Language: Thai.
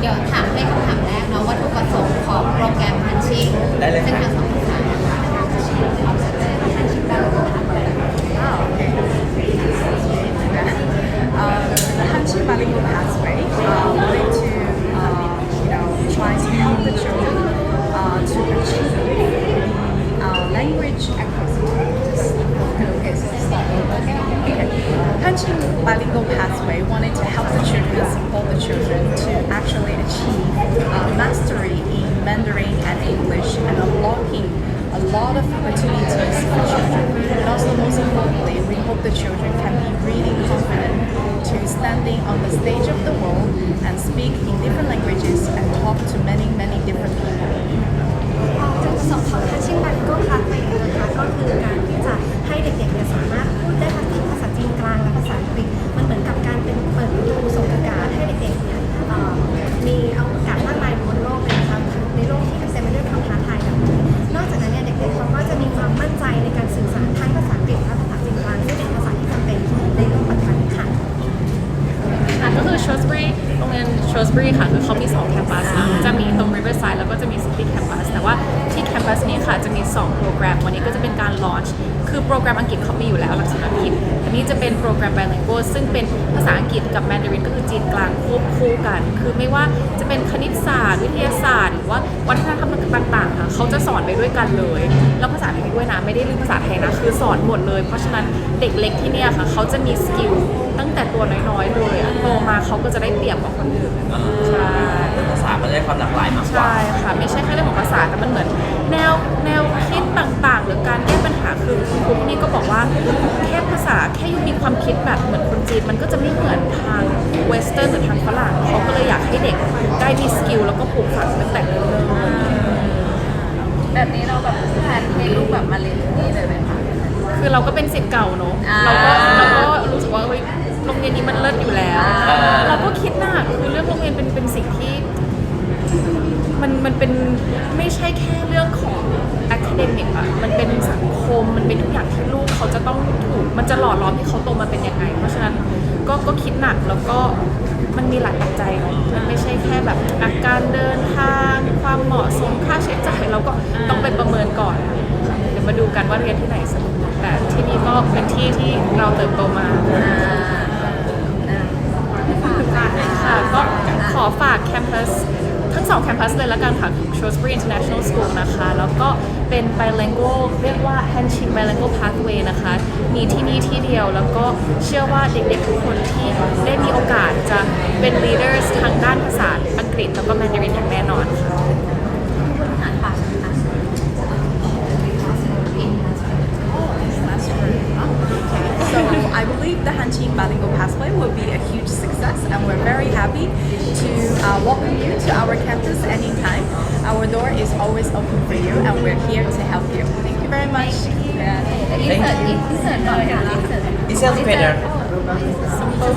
เดี๋ยวถามให้คำถามแรกเนาะวัตถุประสงค์ของโปรแกรมพันชิ่งได้เลยซึ่งค่ะทางสอง Bilingual Pathway wanted to help the children, support the children to actually achieve uh, mastery in Mandarin and English and unlocking a lot of opportunities for children. And also most importantly, we hope the children can be really confident to standing on the stage of the world and speak in different languages and talk to many, many different ค่ะคือเขามีสองแคมปัส โปรแกรมอังกฤษเขามีอยู่แล้วหลักสูตรอังกฤษอันนี้จะเป็นโปรแกรม bilingual ซึ่งเป็นภาษาอังกฤษกับ Mandarin ก็คือจีนกลางควบคู่กัน คือไม่ว่าจะเป็นคณิตศาสตร์ วิทยาศาสตร์ หรือว่าวัฒนธรรมต่างๆค่ะเขาจะสอนไปด้วยกันเลย แล้วภาษาไทยด้วยนะไม่ได้ลืมภาษาไทยนะคือสอนหมดเลย เพราะฉะนั้นเด็กเล็กที่เนี่ยค่ะเขาจะมีสกิลตั้งแต่ตัวน้อยๆเลยโตมาเขาก็จะได้เปรียบกว่าคนอื่นใช่ภาษาก็ได้ความหลากหลายมากกว่าใช่ค่ะไม่ใช่แค่เรื่องของภาษาแต่มันเหมือนแนวแนวคิดต่างๆ หรือการ ค่ยูมีความคิดแบบเหมือนคนจีนมันก็จะไม่เหมือนทางเวสเทิร์นหรือทางฝรั่งเขาก็เลยอยากให้เด็กได้มีสกิลแล้วก็ปลูกฝังตั้งแต่เริ่มแบบนี้เราแบบแพลนให้ลูกแบบมาเรียนที่นี่เลยไหมคะ คือเราก็เป็นสิทธิ์เก่าเนอะอ่าเราก็เราก็รู้สึกว่าเฮ้ยโรงเรียนนี้มันเลิศอยู่แล้วอ่าเราก็คิดหนักคือเรื่องโรงเรียนเป็นเป็นสิ่งที่ มันมันเป็นไม่ใช่แค่เรื่องของ academic อะมันเป็นสังคมมันเป็นทุกอย่างที่ลูกเขาจะต้องถูกมันจะหล่อล้อมให้เขาโตมาเป็นยังไง เพราะฉะนั้นก็ก็คิดหนักแล้วก็มันมีหลายปัจจัยเนอะมันไม่ใช่แค่แบบอาการเดินทางความเหมาะสมค่าใช้จ่ายเราก็ต้องไปประเมินก่อนค่ะเดี๋ยวมาดูกันว่าเรียนที่ไหนสนุกแต่ที่นี่ก็เป็นที่ที่เราเติบโตมา กันค่ะ Shrewsbury International School นะคะ แล้วก็เป็น bilingual เรียกว่า Hanshin Bilingual Pathway นะคะ มีที่นี่ที่เดียว แล้วก็เชื่อว่าเด็กๆทุกคนที่ได้มีโอกาสจะเป็น leaders ทางด้านภาษาอังกฤษแล้วก็ Mandarin อย่างแน่นอนค่ะ believe the hunting Bilingual Pathway will be a huge success and we're very happy to uh, welcome you to our campus anytime. Our door is always open for you and we're here to help you. Thank you very much. Yeah. Thank you. It sounds better. Oh,